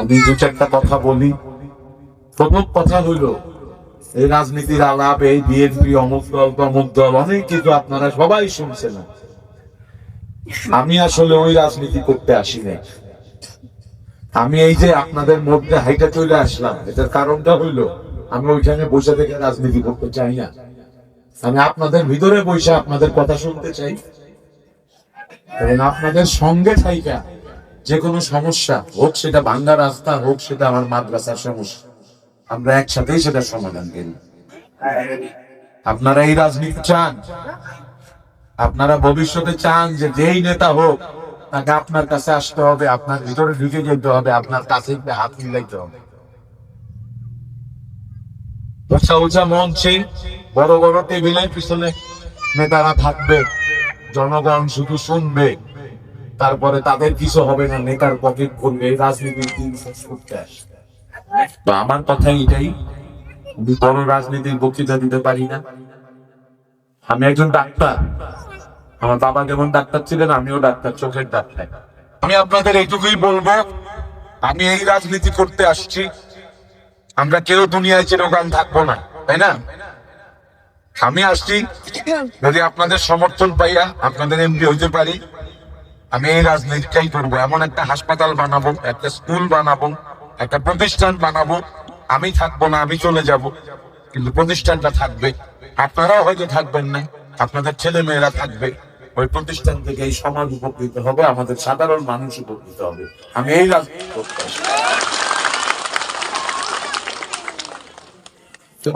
আমি দু চারটা কথা বলি। প্রথম কথা হইল, এই রাজনীতির আলাপ, এই বিএনপি, অমুক দল, তমুক দল, অনেক কিছু আপনারা সবাই শুনছেন। আমি আসলে ওই রাজনীতি করতে আসি নাই। আমি এই যে আপনাদের মধ্যে হাইটা চলে আসলাম, এটার কারণটা হইল, আমি ওইখানে বসে থেকে রাজনীতি করতে চাই না। আমি আপনাদের ভিতরে বসে আপনাদের কথা শুনতে চাই। আপনাদের সঙ্গে থাইকা যে কোনো সমস্যা হোক সেটা ভাঙ্গা রাস্তা হোক সেটা আমার মাদ্রাসার সমস্যা। আমরা একসাথেই সেটা সমাধান করি। আপনারা এই রাজনীতি চান? আপনারা ভবিষ্যতে চান যে যেই নেতা হোক, তাকে আপনার কাছে আসতে হবে, আপনার ভিতরে ঢুকে যেতে হবে, আপনার কাছে হাত মিলাইতে হবে। উঁচা উঁচা মঞ্চে, বড় বড় টেবিলের পিছনে নেতারা থাকবে, জনগণ শুধু শুনবে। তারপরে তাদের কিছু হবে না, নেতার পকেট করবে রাজনীতির দিন শেষ করতে আসবে। তো আমার কথা এটাই বড় রাজনীতির বক্তৃতা দিতে পারি না। আমি একজন ডাক্তার। আমার বাবা যেমন ডাক্তার ছিলেন, আমিও ডাক্তার, চোখের ডাক্তার। আমি আপনাদের এইটুকুই বলব, আমি এই রাজনীতি করতে আসছি। আমরা কেউ দুনিয়ায় চিরকাল থাকব না, তাই না? আমি আসছি, যদি আপনাদের সমর্থন পাইয়া আপনাদের এমপি হইতে পারি। আমি এই রাজনীতিটাই করব। এমন একটা হাসপাতাল বানাবো, একটা স্কুল বানাবো, একটা প্রতিষ্ঠান বানাবো। আমি থাকব না, আমি চলে যাব। কিন্তু প্রতিষ্ঠানটা থাকবে। আপনারাও হয়তো থাকবেন না, আপনাদের ছেলে মেয়েরা থাকবে। ওই প্রতিষ্ঠান থেকে এই সমাজ উপকৃত হবে, আমাদের সাধারণ মানুষ উপকৃত হবে। আমি এই রাজনীতি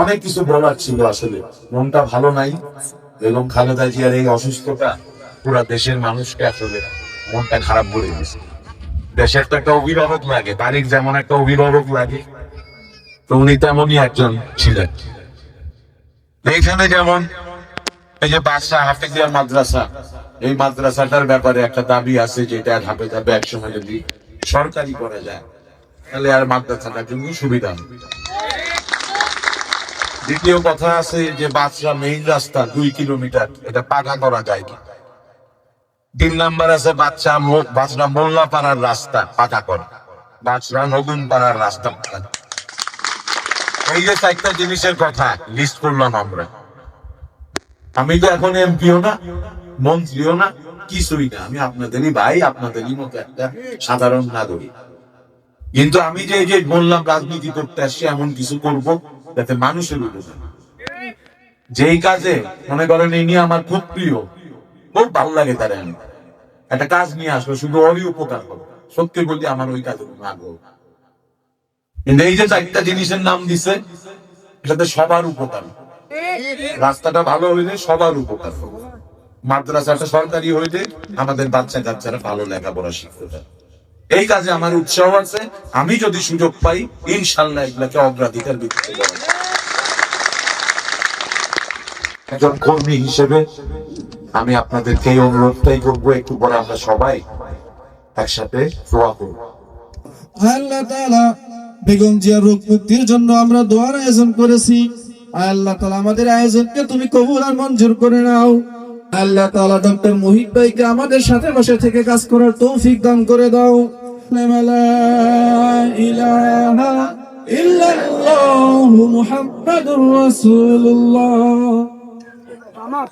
অনেক কিছু বলার ছিল আসলে। মনটা ভালো নাই, এবং খালেদা জিয়ার এই অসুস্থতা পুরা দেশের মানুষকে আসলে মনটা খারাপ করে দিয়েছে। দেশের তো একটা অভিভাবক লাগে বাড়ির যেমন একটা অভিভাবক লাগে, তো উনি তেমনই একজন ছিলেন। এইখানে যেমন এই যে বাদশাহ হাফিজিয়া মাদ্রাসা, এই মাদ্রাসাটার ব্যাপারে একটা দাবি আছে যেটা ধাপে ধাপে একসময় যদি সরকারি করা যায়, তাহলে আর মাদ্রাসাটার জন্য সুবিধা হবে। দ্বিতীয় কথা আছে যে বাদশা মেইন রাস্তা দুই কিলোমিটার, এটা পাকা করা যায় কি তিন নাম্বার আছে, বাচ্চা বাচ্চা মোল্লা পাড়ার রাস্তা পাকা করা বাচ্চা নতুন পাড়ার রাস্তা পাকা। এই যে চারটা জিনিসের কথা লিস্ট করলাম আমরা। আমি তো এখন এমপিও না, মন্ত্রীও না, কিছুই না। আমি আপনাদেরই ভাই, আপনাদেরই মতো একটা সাধারণ নাগরিক। কিন্তু আমি যে যে বললাম, রাজনীতি করতে আসছি, এমন কিছু করব যাতে মানুষের উপকার যেই কাজে, মনে করেন এই আমার খুব প্রিয় খুব ভালো লাগে তারা আমি। একটা কাজ নিয়ে আসব, শুধু ওরই উপকার করব। সত্যি বলতে আমার ওই কাজে কোনো আগ্রহ কিন্তু এই যে চারটা জিনিসের নাম দিছে, এটাতে সবার উপকার। রাস্তাটা ভালো হইলে সবার উপকার হবে। মাদ্রাসাটা সরকারি হইলে আমাদের বাচ্চা কাচ্চারা ভালো লেখাপড়া শিখতে পারে। এই কাজে আমার উৎসাহ আছে। আমি যদি সুযোগ পাই, ইনশাল্লাহ এগুলাকে অগ্রাধিকার ভিত্তিতে করব। একজন কর্মী হিসেবে আমি আপনাদেরকে এই অনুরোধটাই করব, একটু পরে আমরা সবাই একসাথে দোয়া আল্লাহ তাআলা বেগম জিয়ার রোগ মুক্তির জন্য আমরা দোয়ার আয়োজন করেছি। আল্লাহ আমাদের আয়োজনকে তুমি কবুল আর মঞ্জুর করে নাও। আল্লাহ ডক্টর মুহিত ভাইকে আমাদের সাথে বসে থেকে কাজ করার তৌফিক দান করে দাও। ইলাহা ইল্লাল্লাহু মুহাম্মাদুর রাসূলুল্লাহ। আমার